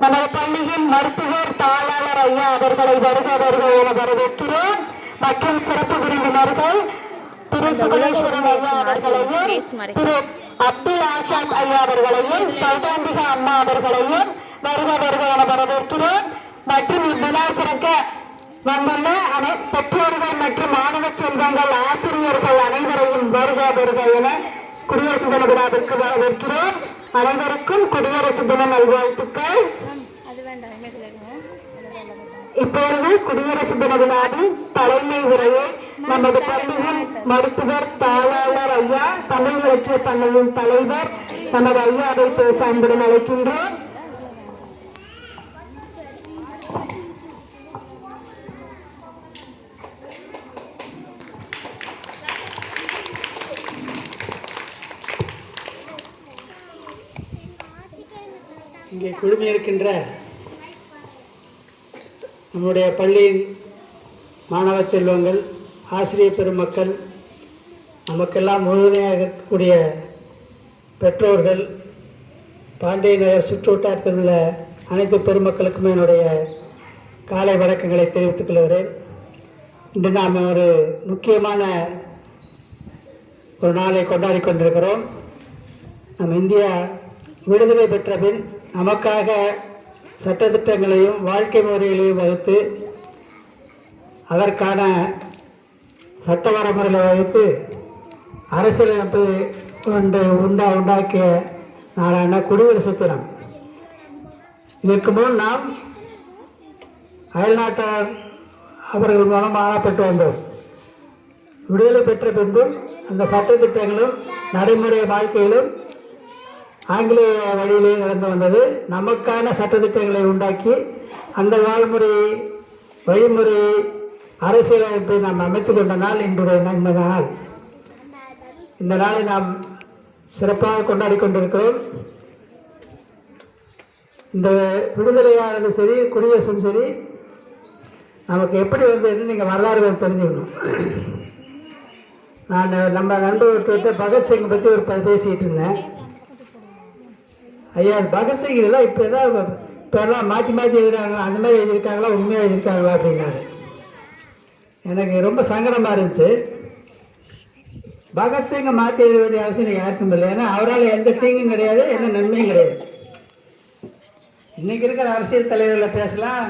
நமது பள்ளியின் மருத்துவர் தாளாளர் ஐயா அவர்களை வருக வருக என வரவேற்கிறோம் மற்றும் சிறப்பு விருந்தினர்கள் திரு சுகுணேஸ்வரன் ஐயா அவர்களையும் திரு அப்துல் ஆஷாத் ஐயா அவர்களையும் சௌதாம்பிகா அம்மா அவர்களையும் வருக வருக என வரவேற்கிறோம் மற்றும் இவ்விழா சிறக்க வந்துள்ள அனை பெற்றோர்கள் மற்றும் மாணவ செல்வங்கள் ஆசிரியர்கள் அனைவரையும் வருக வருக என குடியரசு தின விழாவிற்கு வரவேற்கிறோம் அனைவருக்கும் குடியரசு தின நல்வாழ்த்துக்கள். இப்பொழுது குடியரசு தின விழாவின் தலைமை உரையை நமது பள்ளியின் மருத்துவர் தாளாளர் ஐயா தமிழ் இலக்கிய பண்ணையின் தலைவர் நமது ஐயாவை பேச அன்புடன் அழைக்கின்றோம். இங்கே குழுமி இருக்கின்ற நம்முடைய பள்ளியின் மாணவ செல்வங்கள் ஆசிரியர் பெருமக்கள் நமக்கெல்லாம் உறுதுணையாக இருக்கக்கூடிய பெற்றோர்கள் பாண்டிய நகர் சுற்றுவட்டாரத்தில் உள்ள அனைத்து பெருமக்களுக்கும் என்னுடைய காலை வணக்கங்களை தெரிவித்துக் கொள்கிறேன். இன்று நாம் ஒரு முக்கியமான ஒரு நாளை கொண்டாடி கொண்டிருக்கிறோம். நம் இந்தியா விடுதலை பெற்ற பின் நமக்காக சட்டத்திட்டங்களையும் வாழ்க்கை முறைகளையும் வகுத்து அதற்கான சட்ட வரமுறைகளை வகுத்து அரசியலமைப்பு ஒன்று உண்டா உண்டாக்கிய நாளான குடியரசு தினம் இதற்கு முன் நாம் அயல்நாட்டார் அவர்கள் மூலம் பெற்று வந்தோம். விடுதலை பெற்ற பின்பும் அந்த சட்டத்திட்டங்களும் நடைமுறை வாழ்க்கையிலும் ஆங்கிலேய வழியிலே நடந்து வந்தது. நமக்கான சட்டத்திட்டங்களை உண்டாக்கி அந்த வாழ்முறை வழிமுறை அரசியலமைப்பை நாம் அமைத்து கொண்ட நாள் இன்றைய இந்த நாள். இந்த நாளை நாம் சிறப்பாக கொண்டாடி கொண்டிருக்கிறோம். இந்த விடுதலையானது சரி குடியரசும் சரி நமக்கு எப்படி வந்ததுன்னு நீங்கள் வரலாறு தெரிஞ்சுக்கணும். நான் நம்ம நண்பர்கிட்ட பகத்சிங் பற்றி ஒரு பேசிகிட்டு பேசிக்கிட்டு இருந்தேன். ஐயா பகத்சிங் இதெல்லாம் இப்போ எதாவது இப்போ எல்லாம் மாற்றி மாற்றி எழுதுறாங்களா? அந்த மாதிரி எழுதியிருக்காங்களா? உண்மையாக எழுதியிருக்காங்களா? அப்படின்னாரு. எனக்கு ரொம்ப சங்கடமாக இருந்துச்சு. பகத்சிங்கை மாற்றி எழுத வேண்டிய அவசியம் யாருக்கும் இல்லை. ஏன்னா அவரால் எந்த தீங்கும் கிடையாது எந்த நன்மையும் கிடையாது. இன்றைக்கி இருக்கிற அரசியல் தலைவர்களில் பேசலாம்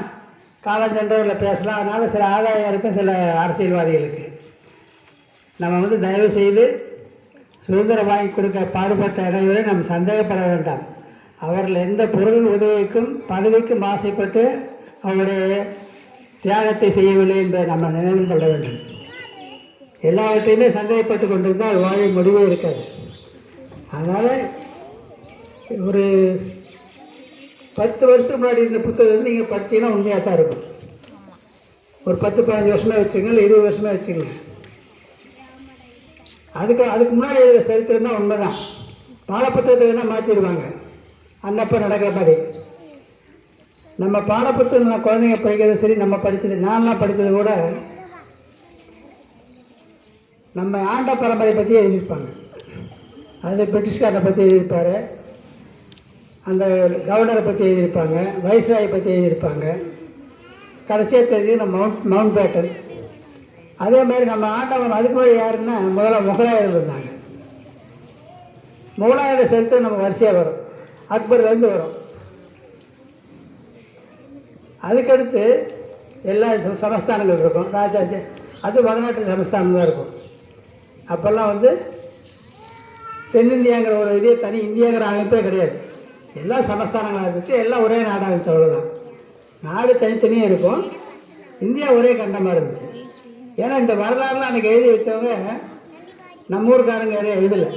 காலஞ்சென்றவர்களை பேசலாம். அதனால் சில ஆதாயம் இருக்கும் சில அரசியல்வாதிகளுக்கு. நம்ம வந்து தயவு செய்து சுதந்திரம் வாங்கி கொடுக்க பாடுபட்ட அனைவரை நம்ம சந்தேகப்பட வேண்டாம். அவர்கள் எந்த பொருள் உதவிக்கும் பதவிக்கும் ஆசைப்பட்டு அவருடைய தியாகத்தை செய்யவில்லை என்பதை நம்ம நினைவில் கொள்ள வேண்டும். எல்லாவற்றையுமே சந்தேகப்பட்டு கொண்டிருந்தால் வாழ முடிவே இருக்காது. அதனால் ஒரு பத்து வருஷத்துக்கு முன்னாடி இந்த புத்தகம் நீங்கள் படிச்சீங்கன்னா உண்மையாக தான் இருக்கும். ஒரு பத்து பதினஞ்சு வருஷமாக வச்சுங்க இல்லை இருபது வருஷமாக வச்சுக்கோங்க. அதுக்கு அதுக்கு முன்னாடி சரித்திரம் தான் உண்மை தான் வேணால் மாற்றிடுவாங்க அன்னப்போ நடக்கிற மாதிரி. நம்ம பாடப்புத்தகம் குழந்தைங்க படிக்கிறது சரி நம்ம படித்தது நான்லாம் படித்தது கூட நம்ம ஆண்ட பரம்பரை பற்றி எழுதியிருப்பாங்க. அது பிரிட்டிஷ்காரனை பற்றி எழுதியிருப்பார். அந்த கவர்னரை பற்றி எழுதியிருப்பாங்க. வைஸ்ராயை பற்றி எழுதியிருப்பாங்க. கடைசியாக தெரிஞ்சு நம்ம மவுண்ட் மவுண்ட் பேட்டன். அதே மாதிரி நம்ம ஆண்டவன் அதுக்கு முன்னாடி யாருன்னா முதல்ல முகலாயர்கள் இருந்தாங்க. முகலாயரோட சரித்திரம் நம்ம வரிசையாக வரும். அக்பர்லேருந்து வரும். அதுக்கடுத்து எல்லா சமஸ்தானங்கள் இருக்கும். ராஜாஜி அது வடநாட்டு சமஸ்தானம் தான் இருக்கும். அப்போல்லாம் வந்து தென்னிந்தியாங்கிற ஒரு இதே தனி இந்தியாங்கிற அமைப்பே கிடையாது. எல்லாம் சமஸ்தானங்களாக இருந்துச்சு. எல்லாம் ஒரே நாடாக இருந்துச்சு அவ்வளோதான் நாடு தனித்தனியாக இருக்கும். இந்தியா ஒரே கண்டமாக இருந்துச்சு. ஏன்னா இந்த வரலாறுலாம் அன்றைக்கி எழுதி வச்சவங்க நம்ம ஊருக்காரங்க யாரும் எழுதலை.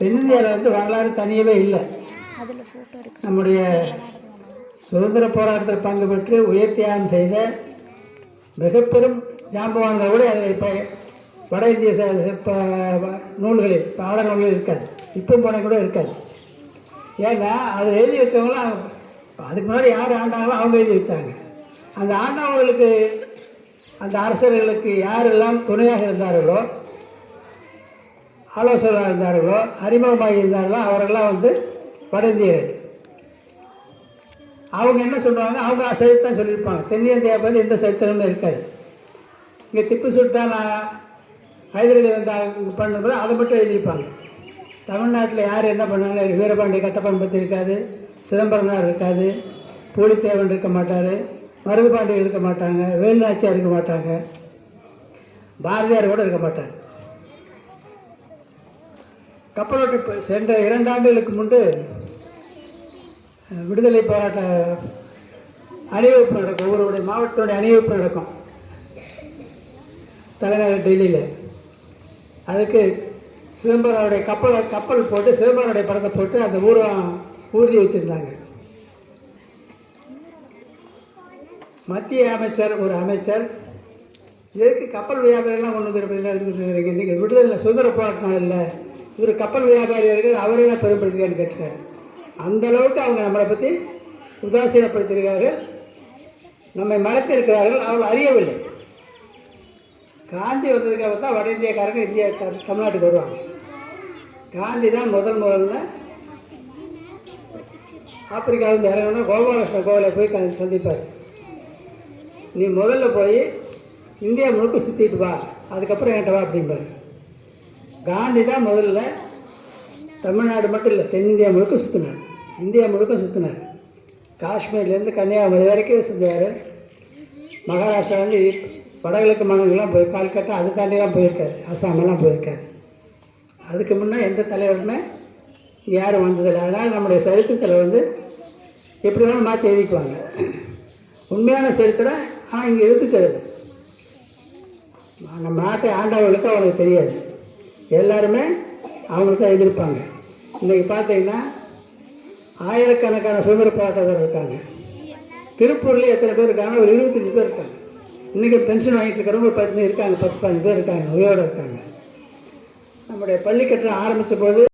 தென்னிந்தியாவில் வந்து வரலாறு தனியவே இல்லை. நம்முடைய சுதந்திர போராட்டத்தில் பங்கு பெற்று உயர் தியாகம் செய்த மிக பெரும் ஜாம்பவான்கள் கூட அதில் இப்போ வட இந்திய நூல்களில் பாட நூல்களில் இருக்காது. இப்போ போன கூட இருக்காது. ஏன்னா அதை எழுதி வச்சவங்களாம் அதுக்கு முன்னாடி யார் ஆண்டாங்களோ அவங்க எழுதி வச்சாங்க. அந்த ஆண்டவங்களுக்கு அந்த அரசர்களுக்கு யாரெல்லாம் துணையாக இருந்தார்களோ ஆலோசகராக இருந்தார்களோ அறிமுகமாக இருந்தார்களோ அவரெல்லாம் வந்து வடஇந்தியர்கள் அவங்க என்ன சொல்லுவாங்க அவங்க சரித்திரம் சொல்லியிருப்பாங்க. தென்னிந்தியா பற்றி எந்த சரித்திரமும் இருக்காது. இங்கே திப்பு சுல்தான் ஹைதராலி வந்தாங்க அங்க பண்ணும்போது அதை மட்டும் எழுதியிருப்பாங்க. தமிழ்நாட்டில் யார் என்ன பண்ணாங்க வீரபாண்டிய கட்டப்பன் பற்றி இருக்காது சிதம்பரனார் இருக்காது பூலித்தேவன் இருக்க மாட்டார் மருதுபாண்டியன் இருக்க மாட்டாங்க வேலுநாச்சியார் இருக்க மாட்டாங்க பாரதியார் கூட இருக்க மாட்டார். கப்பலோட்டி சென்ற இரண்டு ஆண்டுகளுக்கு முன்பு விடுதலை போராட்ட அணிவகுப்பு நடக்கும். ஒவ்வொருடைய மாவட்டத்தினுடைய அணிவகுப்பு நடக்கும். தலைநகர் டெல்லியில். அதுக்கு சிதம்பரனுடைய கப்பலை கப்பல் போட்டு சிதம்பரனுடைய படத்தை போட்டு அந்த ஊரம் ஊர்தி வச்சுருந்தாங்க. மத்திய அமைச்சர் ஒரு அமைச்சர். எதுக்கு கப்பல் வியாபாரியெல்லாம் கொண்டு வந்து இன்றைக்கி விடுதலை சுதந்திர போராட்டம் இல்லை. இவர் கப்பல் வியாபாரி இருக்கிற அவரெல்லாம் பெருமைப்படுத்துக்கான்னு கேட்டுக்காரு அந்த அளவுக்கு அவங்க நம்மளை பற்றி உதாசீனப்படுத்தியிருக்காரு. நம்மை மறைத்திருக்கிறார்கள் அவள் அறியவில்லை. காந்தி வந்ததுக்காக தான் வட இந்தியக்காரங்க இந்தியா த- தமிழ்நாட்டுக்கு வருவாங்க. காந்தி தான் முதல் முதல்ல ஆப்பிரிக்காவிலிருந்து இறங்கணும் கோபாலகிருஷ்ண கோவிலை போய் காந்தி சந்திப்பார். நீ முதல்ல போய் இந்தியா முழுக்க சுற்றிட்டு வா அதுக்கப்புறம் என்கிட்ட வா அப்படிம்பார். காந்தி தான் முதல்ல தமிழ்நாடு மட்டும் இல்லை தென்னிந்தியா முழுக்க சுற்றினார் இந்தியா முழுக்க சுற்றினார் காஷ்மீர்லேருந்து கன்னியாகுமரி வரைக்கும் செஞ்சார் மகாராஷ்டிரா வந்து வடகிழக்கு மாநிலங்கள்லாம் போய் கால்கட்டா அது தாண்டிலாம் போயிருக்காரு. அஸ்ஸாமெல்லாம் போயிருக்காரு. அதுக்கு முன்னே எந்த தலைவருமே யாரும் வந்ததில்லை. அதனால் நம்முடைய சரித்திரத்தில் வந்து எப்படி வேணாலும் மாற்றி எழுதிக்குவாங்க. உண்மையான சரித்திரம் ஆனால் இங்கே இருந்துச்சு அது நம்ம நாட்டை ஆண்டவர்களுக்கு அவங்களுக்கு தெரியாது. எல்லாருமே அவங்களுக்கு தான் எழுதியிருப்பாங்க. இன்றைக்கி பார்த்தீங்கன்னா ஆயிரக்கணக்கான சுதந்திர போராட்டத்தில் இருக்காங்க. திருப்பூர்லேயே எத்தனை பேர் இருக்காங்க? ஒரு இருபத்தஞ்சி பேர் இருக்காங்க. இன்றைக்கி பென்ஷன் வாங்கிட்டு இருக்கிறவங்க பத்து இருக்காங்க. பத்து பதினஞ்சு பேர் இருக்காங்க. உயிரோடு இருக்காங்க. நம்முடைய பள்ளி கட்டணம் ஆரம்பித்த போது